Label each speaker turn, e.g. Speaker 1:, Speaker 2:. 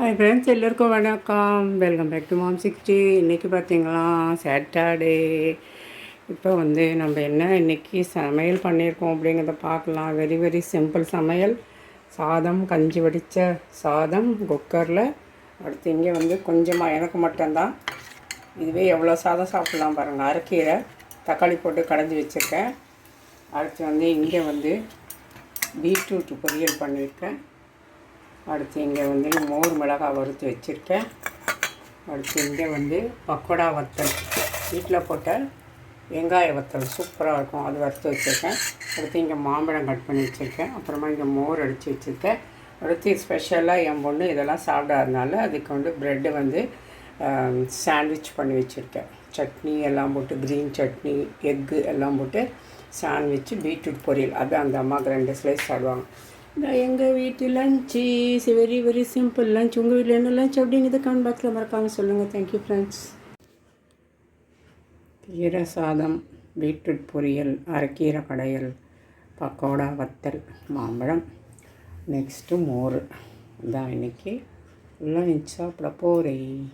Speaker 1: Hi friends எல்லோருக்கும் வணக்கம். Welcome back to mom sixty இன்றைக்கி பார்த்தீங்களா? சாட்டர்டே இப்போ வந்து நம்ம என்ன இன்றைக்கி சமையல் பண்ணியிருக்கோம் அப்படிங்கிறத பார்க்கலாம். வெரி வெரி சிம்பிள் சமையல். சாதம் கஞ்சி வடித்த சாதம் குக்கரில். அடுத்து இங்கே வந்து கொஞ்சமாக எனக்கு மட்டும்தான். இதுவே எவ்வளோ சாதம் சாப்பிட்லாம் பாருங்கள் அரைக்கீரை தக்காளி போட்டு கடைஞ்சி வச்சுருக்கேன். அடுத்து வந்து இங்கே வந்து பீட்ரூட் பொரியல் பண்ணியிருக்கேன். அடுத்து இங்கே வந்து மோர் மிளகாய் வறுத்து வச்சுருக்கேன். அடுத்து இங்கே வந்து பக்கோடா வத்தல். வீட்டில் போட்ட வெங்காய வத்தல் சூப்பராக இருக்கும். அது வறுத்து வச்சுருக்கேன். அடுத்து இங்கே மாம்பழம் கட் பண்ணி வச்சுருக்கேன். அப்புறமா இங்கே மோர் அடித்து வச்சுருக்கேன். அடுத்து ஸ்பெஷலாக என் பொண்ணு இதெல்லாம் சாப்பிடாதனால அதுக்கு வந்து ப்ரெட்டு வந்து சாண்ட்விச் பண்ணி வச்சுருக்கேன். சட்னி எல்லாம் போட்டு க்ரீன் சட்னி எக்கு எல்லாம் போட்டு சாண்ட்விச்சு பீட்ரூட் பொரியல். அது அந்த அம்மாவுக்கு ரெண்டு ஸ்லைஸ் சாப்பிடுவாங்க. நான் எங்கள் வீட்டு lunch very very simple lunch உங்கள் வீட்டில் என்ன லஞ்ச் அப்படிங்கிறது கமெண்ட் பாக்ஸில் மறக்காமல் சொல்லுங்கள் தேங்க்யூ ஃப்ரெண்ட்ஸ் கீரை சாதம் பீட்ரூட் பொரியல் அரைக்கீரை கடையல் பக்கோடா வத்தல் மாம்பழம். நெக்ஸ்ட்டு மோர். இதான் இன்றைக்கி லஞ்ச் சாப்பிட போகிறேன்